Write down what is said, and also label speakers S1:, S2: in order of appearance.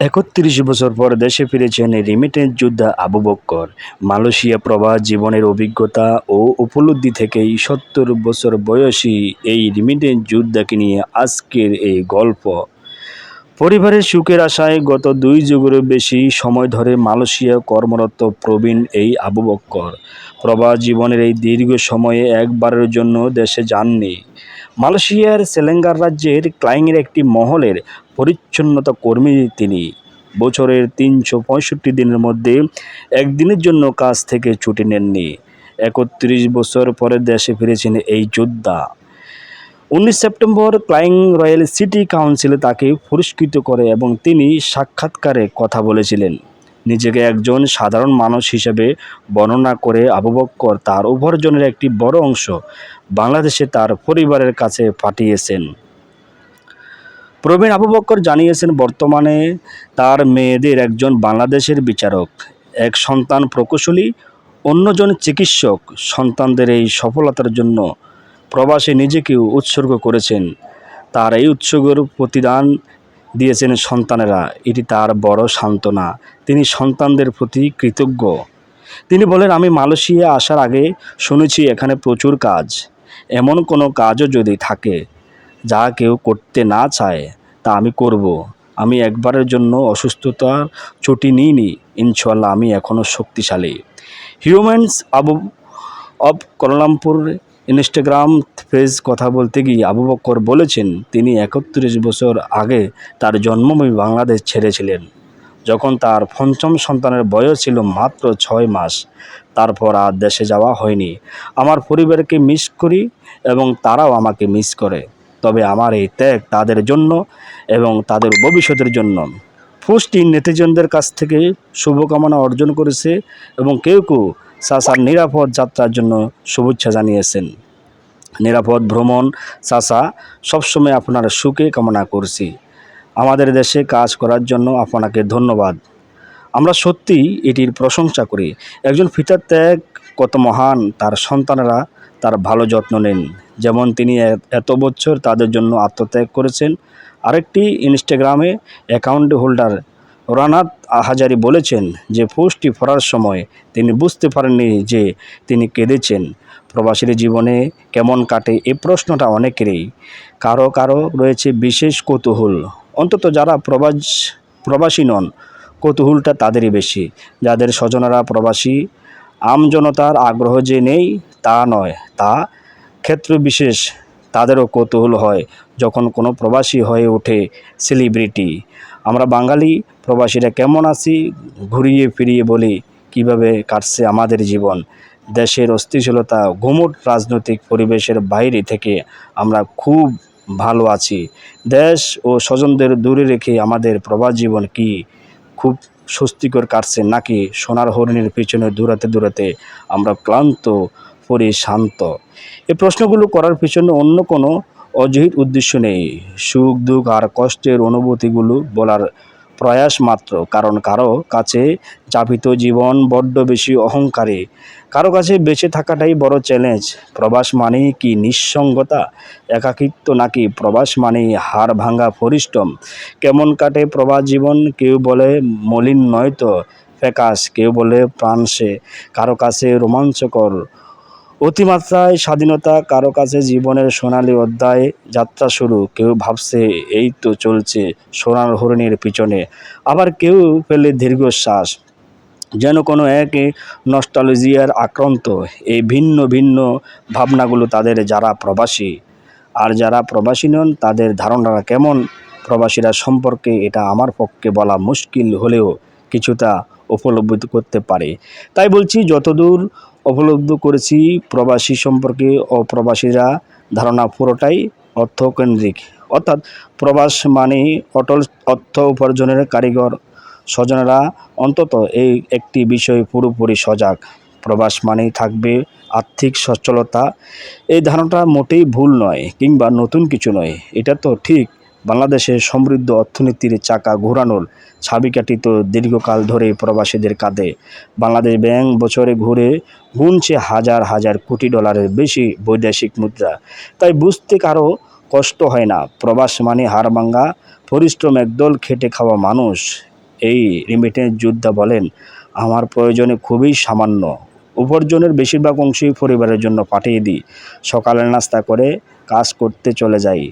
S1: একত্রিশ বছর পর দেশে ফিরেছেন রিমিটেন্স যোদ্ধা আবু বক্কর। মালয়েশিয়া প্রবাহ জীবনের অভিজ্ঞতা ও উপলব্ধি থেকেই সত্তর বছর বয়সী এই রিমিটেন্স যোদ্ধাকে নিয়ে আজকের এই গল্প। পরিবারের সুখের আশায় গত দুই যুগেরও বেশি সময় ধরে মালয়েশিয়া কর্মরত প্রবীণ এই আবু বক্কর। প্রবাস জীবনের এই দীর্ঘ সময়ে একবারের জন্য দেশে যাননি। মালয়েশিয়ার সেলেঙ্গার রাজ্যের ক্লাইংয়ের একটি মহলের পরিচ্ছন্নতা কর্মী তিনি। বছরের তিনশো পঁয়ষট্টি দিনের মধ্যে একদিনের জন্য কাজ থেকে ছুটি নেননি। একত্রিশ বছর পরে দেশে ফিরেছেন এই যোদ্ধা। উনিশ সেপ্টেম্বর ক্লাইং রয়্যাল সিটি কাউন্সিলে তাকে পুরস্কৃত করে এবং তিনি সাক্ষাৎকারে কথা বলেছিলেন। নিজেকে একজন সাধারণ মানুষ হিসেবে বর্ণনা করে আবু বক্কর তার উপার্জনের একটি বড় অংশ বাংলাদেশে তার পরিবারের কাছে পাঠিয়েছেন। প্রবীণ আবু বক্কর জানিয়েছেন, বর্তমানে তার মেয়েদের একজন বাংলাদেশের বিচারক, এক সন্তান প্রকৌশলী, অন্যজন চিকিৎসক। সন্তানদের এই সফলতার জন্য প্রবাসে নিজেকেও উৎসর্গ করেছেন। তার এই উৎসর্গের প্রতিদান দিয়েছেন সন্তানেরা। এটি তার বড় সান্ত্বনা। তিনি সন্তানদের প্রতি কৃতজ্ঞ। তিনি বলেন, আমি মালয়েশিয়া আসার আগে শুনেছি এখানে প্রচুর কাজ। এমন কোনো কাজও যদি থাকে যা কেউ করতে না চায়, তা আমি করব। আমি একবারের জন্য অসুস্থতার ছুটি নিইনি। ইনশাল্লাহ আমি এখনও শক্তিশালী। Humans Abu of Kuala Lumpur Instagram page কথা বলতে গিয়ে আবু বক্কর বলেছেন, তিনি একত্রিশ বছর আগে তার জন্মভূমি বাংলাদেশ ছেড়েছিলেন। যখন তার পঞ্চম সন্তানের বয়স ছিল মাত্র ছয় মাস, তারপর আর দেশে যাওয়া হয়নি। আমার পরিবারকে মিস করি এবং তারাও আমাকে মিস করে। তবে আমার এই ত্যাগ তাদের জন্য এবং তাদের ভবিষ্যতের জন্য। পোস্টটি নেটিজনদের কাছ থেকে শুভকামনা অর্জন করেছে এবং কেউ কেউ সাসার নিরাপদ যাত্রার জন্য শুভেচ্ছা জানিয়েছেন। নিরাপদ ভ্রমণ, চাচা, সবসময় আপনার সুখে কামনা করছি। আমাদের দেশে কাজ করার জন্য আপনাকে ধন্যবাদ। আমরা সত্যি এটির প্রশংসা করি। একজন পিতার ত্যাগ কত মহান, তার সন্তানেরা তার ভালো যত্ন নেন। যেমন তিনি এত বছর তাদের জন্য আত্মত্যাগ করেছেন। আরেকটি ইনস্টাগ্রামে অ্যাকাউন্ট হোল্ডার রানাত হাজারি বলেছেন যে পোস্টটি পড়ার সময় তিনি বুঝতে পারেননি যে তিনি কেঁদেছেন। প্রবাসীর জীবনে কেমন কাটে এ প্রশ্নটা অনেকেরই। কারও কারও রয়েছে বিশেষ কৌতূহল। অন্তত যারা প্রবাস, প্রবাসী নন, কৌতূহলটা তাদেরই বেশি। যাদের স্বজনেরা প্রবাসী আমজনতার আগ্রহ যে নেই তা নয়, তা ক্ষেত্র বিশেষ তাদেরও কৌতূহল হয় যখন কোনো প্রবাসী হয়ে ওঠে সেলিব্রিটি। আমরা বাঙালি প্রবাসীরা কেমন আছি? ঘুরিয়ে ফিরিয়ে বলি, কীভাবে কাটছে আমাদের জীবন? দেশের অস্থিতিশীলতা ঘুমট রাজনৈতিক পরিবেশের বাইরে থেকে আমরা খুব ভালো আছি। দেশ ও স্বজনদের দূরে রেখে আমাদের প্রবাস জীবন কি খুব স্বস্তিকর কাটছে নাকি সোনার হরিণের পিছনে দূরাতে দূরাতে আমরা ক্লান্ত, পরে শান্ত? এই প্রশ্নগুলো করার পিছনে অন্য কোনো অজহিত উদ্দেশ্য নেই। সুখ, দুঃখ আর কষ্টের অনুভূতিগুলো বলার প্রয়াস মাত্র, কারণ কারও কাছে চাপিত জীবন বড্ড বেশি অহংকারী। কারও কাছে বেঁচে থাকাটাই বড় চ্যালেঞ্জ প্রবাস মানেই কি নিঃসঙ্গতা, একাকিত্ব নাকি প্রবাস মানেই হাড় ভাঙা পরিশ্রম? কেমন কাটে প্রবাস জীবন? কেউ বলে মলিন নয়তো ফ্যাকাশ, কেউ বলে প্রাণসে কারও কাছে রোমাঞ্চকর অতিমাত্রায় স্বাধীনতা কারও কাছে জীবনের সোনালী অধ্যায় যাত্রা শুরু। কেউ ভাবছে এই তো চলছে সোনার হরিণের পিছনে। আবার কেউ ফেলে দীর্ঘশ্বাস। যেন কোনো এক নস্টালজিয়ার আক্রান্ত। এই ভিন্ন ভিন্ন ভাবনাগুলো তাদের যারা প্রবাসী। আর যারা প্রবাসী নন, তাদের ধারণাটা কেমন? প্রবাসীরা সম্পর্কে এটা আমার পক্ষে বলা মুশকিল হলেও কিছুটা উপলব্ধি করতে পারে। তাই বলছি, যতদূর উপলব্ধ করেছি প্রবাসী সম্পর্কে অপ্রবাসীরা ধারণা পুরোটাই অর্থকেন্দ্রিক। অর্থাৎ প্রবাস মানে অটল অর্থ উপার্জনের কারিগর, স্বজনেরা অন্তত এই একটি বিষয় পুরোপুরি সজাগ। প্রবাস মানেই থাকবে আর্থিক সচ্ছলতা। এই ধারণাটা মোটেই ভুল নয় কিংবা নতুন কিছু নয়। এটা তো ঠিক বাংলাদেশের সমৃদ্ধ অর্থনীতির চাকা ঘোরানোর ছাবিকাঠিত দীর্ঘকাল ধরে প্রবাসীদের কাঁধে। বাংলাদেশ ব্যাংক বছরে ঘুরে গুনছে হাজার হাজার কোটি ডলারের বেশি বৈদেশিক মুদ্রা। তাই বুঝতে কারও কষ্ট হয় না। প্রবাস মানে হাড়ভাঙ্গা পরিশ্রম একদল খেটে খাওয়া মানুষ। এই রিমিটেন্স যোদ্ধা বলেন, আমার প্রয়োজনে খুবই সামান্য। উপার্জনের বেশিরভাগ অংশই পরিবারের জন্য পাঠিয়ে দিই। সকালের নাস্তা করে কাজ করতে চলে যাই।